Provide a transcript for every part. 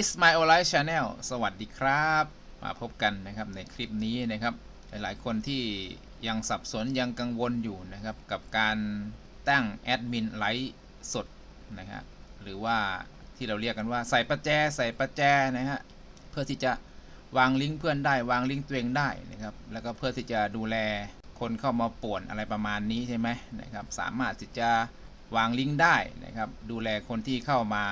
Is My o l i f e Channel สวัสดีครับ มาพบกันนะครับในคลิปนี้นะครับ หลายๆ คนที่ยังสับสนยังกังวลอยู่นะครับ กับการตั้งแอดมินไลฟ์สดนะฮะหรือว่าที่เราเรียกกันว่าใส่ประแจใส่ประแจนะฮะเพื่อที่จะวางลิงก์เพื่อนได้วางลิงก์ตัวเองได้นะครับ แล้วก็เพื่อที่จะดูแลคนเข้ามาป่วนอะไรประมาณนี้ใช่ไหมนะครับ สามารถที่จะวางลิงก์ได้นะครับ ดูแลคนที่เข้ามา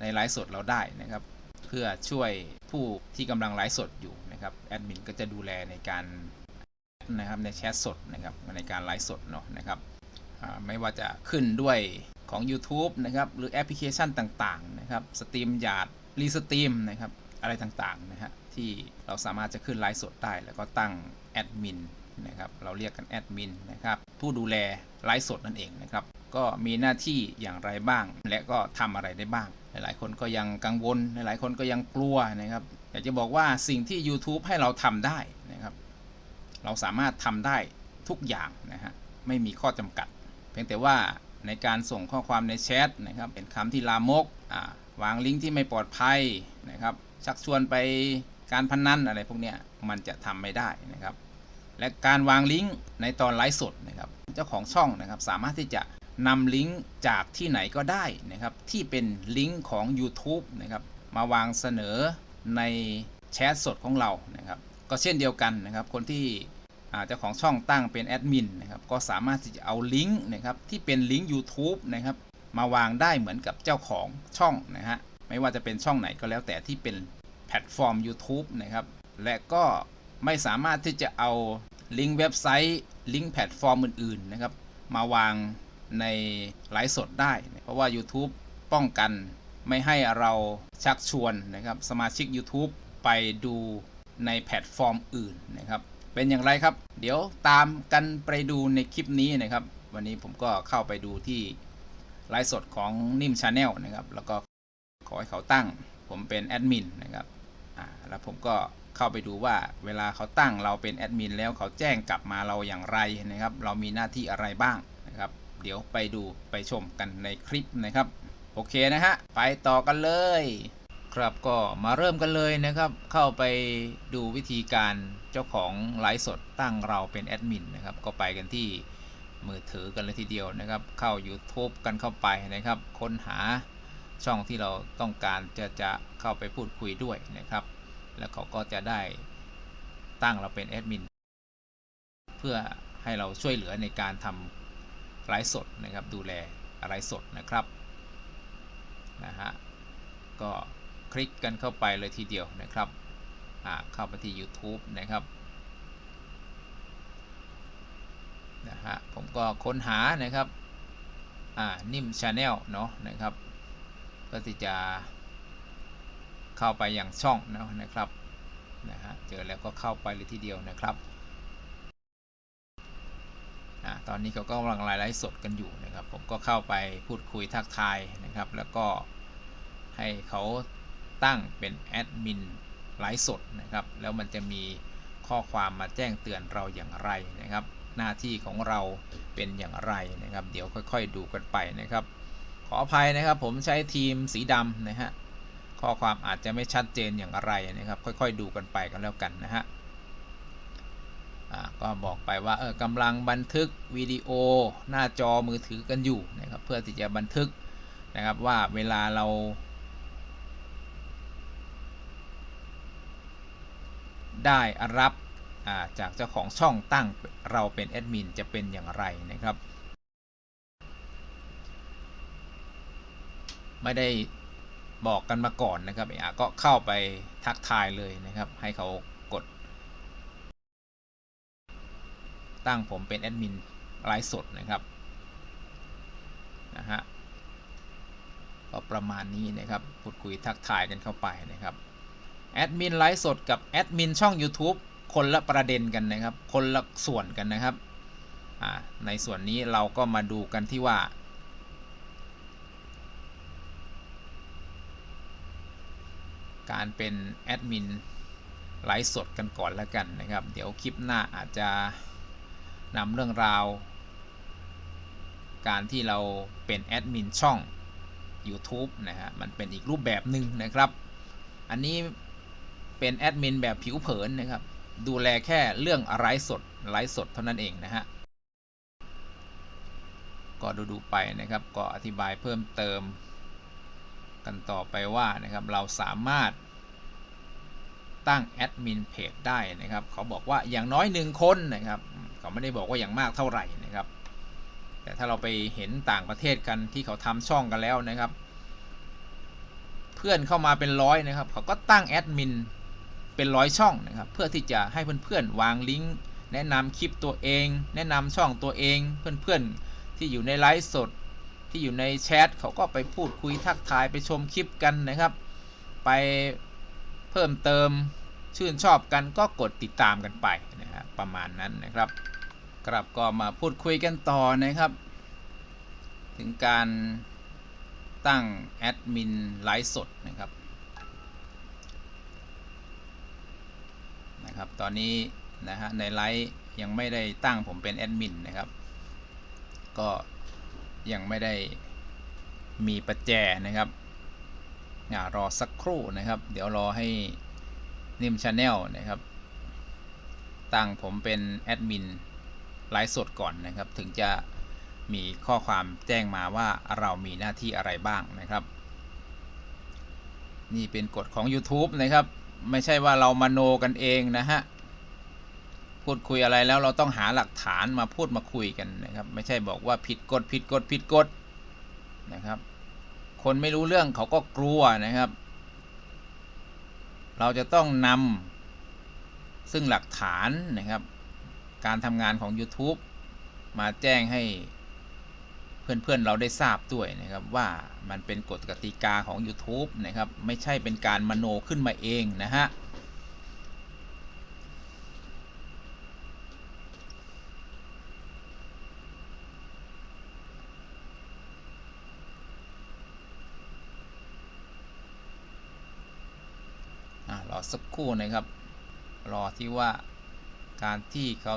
ในไลฟ์สดเราได้นะครับ เพื่อช่วยผู้ที่กำลังไลฟ์สดอยู่นะครับแอดมินก็จะดูแลในการนะครับในแชทสดนะครับในการไลฟ์สดเนาะนะครับไม่ว่าจะขึ้นด้วยของ YouTube นะครับหรือแอปพลิเคชันต่างๆนะครับสตรีมยาดรีสตรีมนะครับอะไรต่างๆนะฮะที่เราสามารถจะขึ้นไลฟ์สดได้แล้วก็ตั้งแอดมินนะครับเราเรียกกันแอดมินนะครับผู้ดูแลไลฟ์สดนั่นเองนะครับก็มีหน้าที่อย่างไรบ้าง และก็ทำอะไรได้บ้าง ลายๆ คนก็ยังกังวล หลายๆ คนก็ยังกลัวนะครับ อยากจะบอกว่าสิ่งที่ YouTube ให้เราทำได้นะครับ เราสามารถทำได้ทุกอย่างนะฮะ ไม่มีข้อจำกัด เพียงแต่ว่าในการส่งข้อความในแชทนะครับ เป็นคำที่ลามก วางลิงก์ที่ไม่ปลอดภัยนะครับ ชักชวนไปการพนันอะไรพวกเนี้ยมันจะทำไม่ได้นะครับ และการวางลิงก์ในตอนไลฟ์สดนะครับ เจ้าของช่องนะครับสามารถที่จะ นำลิงก์จากที่ไหนก็ได้นะครับ ที่เป็นลิงก์ของ YouTube นะครับ มาวางเสนอในแชทสดของเรานะครับ ก็เช่นเดียวกันนะครับ คนที่เจ้าของช่องตั้งเป็นแอดมินนะครับ ก็สามารถที่จะเอาลิงก์นะครับที่เป็นลิงก์ YouTube นะครับ มาวางได้เหมือนกับเจ้าของช่องนะฮะ ไม่ว่าจะเป็นช่องไหนก็แล้วแต่ที่เป็นแพลตฟอร์ม YouTube นะครับ และก็ไม่สามารถที่จะเอาลิงก์เว็บไซต์ ลิงก์แพลตฟอร์มอื่นๆนะครับ มาวาง ในไลฟ์สดได้ เพราะว่า YouTube ป้องกันไม่ให้เราชักชวนนะครับสมาชิก YouTube ไปดูในแพลตฟอร์มอื่นนะครับ เป็นอย่างไรครับ เดี๋ยวตามกันไปดูในคลิปนี้นะครับ วันนี้ผมก็เข้าไปดูที่ไลฟ์สดของนิ่มชาแนลนะครับ แล้วก็ขอให้เขาตั้ง ผมเป็นแอดมินนะครับอ่าแล้วผมก็เข้าไปดูว่าเวลาเขาตั้งเราเป็นแอดมินแล้วเขาแจ้งกลับมาเราอย่างไรนะครับ เรามีหน้าที่อะไรบ้างนะครับ เดี๋ยวไปดูไปชมกันในคลิปนะครับ โอเคนะฮะ ไปต่อกันเลย ครับก็มาเริ่มกันเลยนะครับ เข้าไปดูวิธีการเจ้าของไลฟ์สดตั้งเราเป็นแอดมินนะครับ ก็ไปกันที่มือถือกันเลยทีเดียวนะครับ เข้า YouTube กันเข้าไปนะครับ ค้นหาช่องที่เราต้องการจะจะเข้าไปพูดคุยด้วยนะครับ แล้วเขาก็จะได้ตั้งเราเป็นแอดมินเพื่อให้เราช่วยเหลือในการทำ ไลฟ์สดนะครับ ดูแลไลฟ์สดนะครับนะฮะก็คลิกกันเข้าไปเลยทีเดียวนะครับอ่าเข้าไปที่ YouTube นะครับนะฮะผมก็ค้นหานะครับอ่านิ่มชาแนลเนาะนะครับเพื่อที่จะเข้าไปอย่างช่องนะนะครับนะฮะเจอแล้วก็เข้าไปเลยทีเดียวนะครับ อ่าตอนนี้เขาก็กำลังไลฟ์สดกันอยู่นะครับ ผมก็เข้าไปพูดคุยทักทายนะครับ แล้วก็ให้เขาตั้งเป็นแอดมินไลฟ์สดนะครับ แล้วมันจะมีข้อความมาแจ้งเตือนเราอย่างไรนะครับ หน้าที่ของเราเป็นอย่างไรนะครับ เดี๋ยวค่อยๆดูกันไปนะครับ ขออภัยนะครับผมใช้ทีมสีดำนะฮะข้อความอาจจะไม่ชัดเจนอย่างไรนะครับ ค่อยๆดูกันไปกันแล้วกันนะฮะ ก็บอกไปว่าเออกำลังบันทึกวิดีโอหน้าจอมือถือกันอยู่นะครับเพื่อที่จะบันทึกนะครับว่าเวลาเราได้รับาจากเจ้าของช่องตั้งเราเป็นแอดมินจะเป็นอย่างไรนะครับ ไม่ได้บอกกันมาก่อนนะครับอะก็เข้าไปทักทายเลยนะครับ ให้เขากด ตั้งผมเป็นแอดมินไลฟ์สดนะครับนะฮะก็ประมาณนี้นะครับพูดคุยทักทายกันเข้าไปนะครับแอดมินไลฟ์สดกับแอดมินช่อง YouTube คนละประเด็นกันนะครับ คนละส่วนกันนะครับในส่วนนี้เราก็มาดูกันที่ว่า การเป็นแอดมินไลฟ์สดกันก่อนแล้วกันนะครับ เดี๋ยวคลิปหน้าอาจจะ นำเรื่องราว การที่เราเป็นแอดมินช่อง YouTube นะฮะมันเป็นอีกรูปแบบหนึ่งนะครับ อันนี้เป็นแอดมินแบบผิวเผินนะครับ ดูแลแค่เรื่องไลฟ์สดไลฟ์สดเท่านั้นเองนะฮะก็ดูดูไปนะครับ ก็อธิบายเพิ่มเติม กันต่อไปว่านะครับเราสามารถตั้งแอดมินเพจได้นะครับ เขาบอกว่าอย่างน้อยหนึ่งคนนะครับ เขาไม่ได้บอกว่าอย่างมากเท่าไหร่นะครับ แต่ถ้าเราไปเห็นต่างประเทศกันที่เขาทำช่องกันแล้วนะครับ เพื่อนเข้ามาเป็นร้อยนะครับ เขาก็ตั้งแอดมินเป็นร้อยช่องนะครับ เพื่อที่จะให้เพื่อนๆวางลิงก์แนะนำคลิปตัวเอง แนะนำช่องตัวเองเพื่อนๆที่อยู่ในไลฟ์สด ที่อยู่ในแชทเขาก็ไปพูดคุยทักทายไปชมคลิปกันนะครับ ไปเพิ่มเติมชื่นชอบกันก็กดติดตามกันไปนะครับประมาณนั้นนะครับ กลับก็มาพูดคุยกันต่อนะครับ ถึงการตั้งแอดมินไลฟ์สดนะครับนะครับ ตอนนี้นะฮะในไลฟ์ยังไม่ได้ตั้งผมเป็นแอดมินนะครับ ก็ยังไม่ได้มีประแจนะครับอ่ารอสักครู่นะครับ เดี๋ยวรอให้นิมชาแนลนะครับ ตั้งผมเป็นแอดมิน ไลฟ์สดก่อนนะครับ ถึงจะมีข้อความแจ้งมาว่าเรามีหน้าที่อะไรบ้างนะครับ นี่เป็นกฎของ YouTube นะครับ ไม่ใช่ว่าเรามาโนกันเองนะฮะพูดคุยอะไรแล้วเราต้องหาหลักฐานมาพูดมาคุยกันนะครับ ไม่ใช่บอกว่าผิดกฎผิดกฎผิดกฎนะครับ คนไม่รู้เรื่องเขาก็กลัวนะครับ เราจะต้องนำซึ่งหลักฐานนะครับ การทำงานของ YouTube มาแจ้งให้เพื่อนๆเราได้ทราบด้วยนะครับว่ามันเป็นกฎกติกาของ YouTube นะครับไม่ใช่เป็นการมโนขึ้นมาเองนะฮะอะรอสักครู่นะครับ รอที่ว่าการที่เขา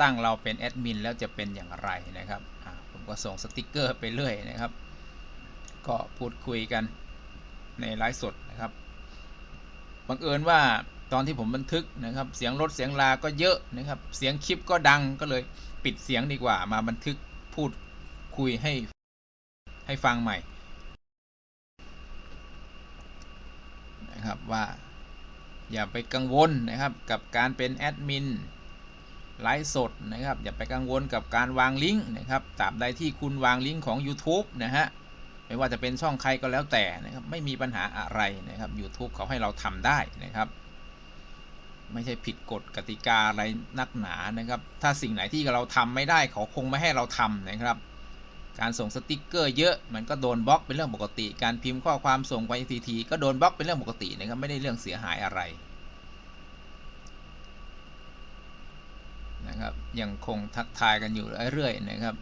ตั้งเราเป็นแอดมินแล้วจะเป็นอย่างไรนะครับผมก็ส่งสติกเกอร์ไปเรื่อยนะครับ ก็พูดคุยกันในไลฟ์สดนะครับบังเอิญว่าตอนที่ผมบันทึกนะครับ เสียงรถเสียงลาก็เยอะนะครับ เสียงคลิปก็ดังก็เลยปิดเสียงดีกว่า มาบันทึกพูดคุยให้ให้ฟังใหม่นะครับว่าอย่าไปกังวลนะครับกับการเป็นแอดมิน ไลฟ์สดนะครับ อย่าไปกังวลกับการวางลิงก์นะครับตราบใดที่คุณวางลิงก์ของ YouTube นะฮะไม่ว่าจะเป็นช่องใครก็แล้วแต่นะครับไม่มีปัญหาอะไรนะครับ YouTube เขาให้เราทำได้นะครับ ไม่ใช่ผิดกฎกติกาอะไรนักหนานะครับ ถ้าสิ่งไหนที่เราทำไม่ได้เขาคงไม่ให้เราทำนะครับการส่งสติกเกอร์เยอะมันก็โดนบล็อกเป็นเรื่องปกติ การพิมพ์ข้อความส่งไปทีทีก็โดนบล็อกเป็นเรื่องปกตินะครับไม่ได้เรื่องเสียหายอะไร นะครับ ยังคงทักทายกันอยู่เรื่อยๆนะครับ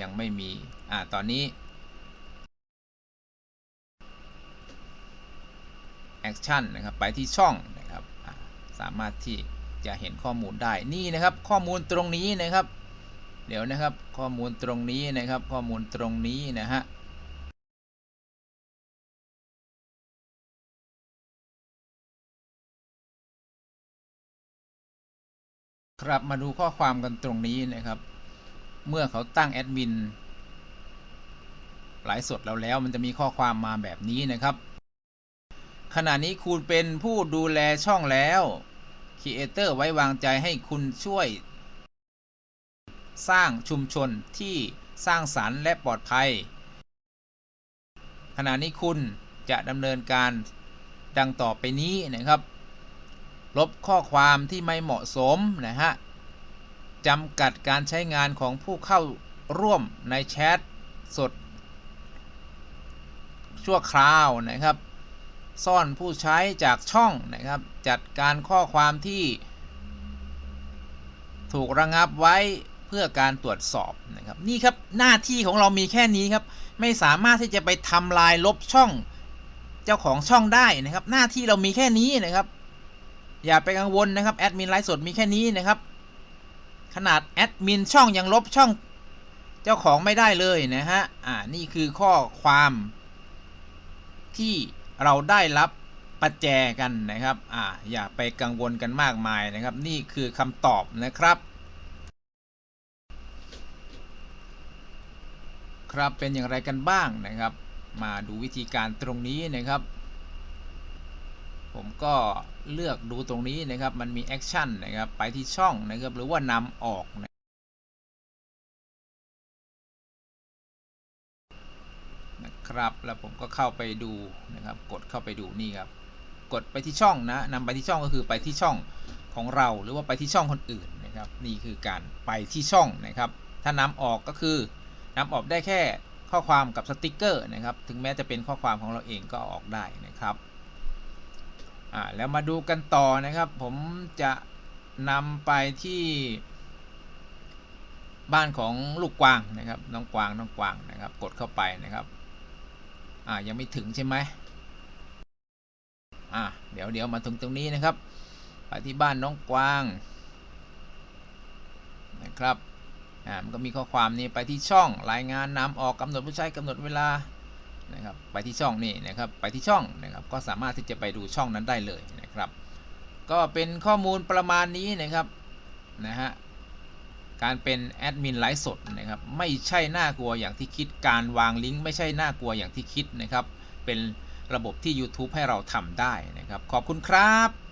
ยังไม่มี อ่า ตอนนี้แอคชั่นนะครับ ไปที่ช่องนะครับ สามารถที่จะเห็นข้อมูลได้ นี่นะครับ ข้อมูลตรงนี้นะครับ เดี๋ยวนะครับ ข้อมูลตรงนี้นะครับ ข้อมูลตรงนี้นะฮะ ครับมาดูข้อความกันตรงนี้นะครับ เมื่อเขาตั้งแอดมินไลฟ์สดเราแล้วมันจะมีข้อความมาแบบนี้นะครับ ขณะนี้คุณเป็นผู้ดูแลช่องแล้วครีเอเตอร์ไว้วางใจให้คุณช่วย สร้างชุมชนที่สร้างสารรค์และปลอดภัย ขณะนี้คุณจะดำเนินการดังต่อไปนี้นะครับ ลบข้อความที่ไม่เหมาะสมนะฮะจำกัดการใช้งานของผู้เข้าร่วมในแชทสด ชั่วคราวนะครับ ซ่อนผู้ใช้จากช่องนะครับ จัดการข้อความที่ ถูกระงับไว้เพื่อการตรวจสอบนะครับนี่ครับหน้าที่ของเรามีแค่นี้ครับ ไม่สามารถที่จะไปทำลายลบช่อง เจ้าของช่องได้นะครับ หน้าที่เรามีแค่นี้นะครับ อย่าไปกังวลนะครับแอดมินไลฟ์สดมีแค่นี้นะครับ ขนาดแอดมินช่องยังลบช่องเจ้าของไม่ได้เลยนะฮะอ่านี่คือข้อความที่เราได้รับประแจกันนะครับอ่าอย่าไปกังวลกันมากมายนะครับ นี่คือคำตอบนะครับ ครับเป็นอย่างไรกันบ้างนะครับ มาดูวิธีการตรงนี้นะครับ ผมก็เลือกดูตรงนี้นะครับ มันมีแอคชั่นนะครับ ไปที่ช่องนะครับ หรือว่านำออกนะนะครับ แล้วผมก็เข้าไปดูนะครับ กดเข้าไปดูนี่ครับ กดไปที่ช่องนะนำไปที่ช่องก็คือไปที่ช่องของเรา หรือว่าไปที่ช่องคนอื่นนะครับ นี่คือการไปที่ช่องนะครับ ถ้านำออกก็คือนำออกได้แค่ข้อความกับสติกเกอร์นะครับ ถึงแม้จะเป็นข้อความของเราเองก็ออกได้นะครับ อ่าแล้วมาดูกันต่อนะครับ ผมจะนำไปที่ บ้านของลูกกวางนะครับ น้องกวางน้องกวางนะครับ กดเข้าไปนะครับ อ่ายังไม่ถึงใช่ไหมอ่าเดี๋ยวเดี๋ยวมาถึงตรงนี้นะครับไปที่บ้านน้องกวางนะครับอ่ามันก็มีข้อความนี้ไปที่ช่องรายงานนำออกกำหนดผู้ใช้กำหนดเวลา นะครับ ไปที่ช่องนี่นะครับ ไปที่ช่องนะครับ ก็สามารถที่จะไปดูช่องนั้นได้เลยนะครับ ก็เป็นข้อมูลประมาณนี้นะครับนะฮะการเป็นแอดมินไลฟ์สดนะครับ ไม่ใช่น่ากลัวอย่างที่คิดการวางลิงก์ไม่ใช่น่ากลัวอย่างที่คิดนะครับ เป็นระบบที่ YouTube ให้เราทำได้นะครับ ขอบคุณครับ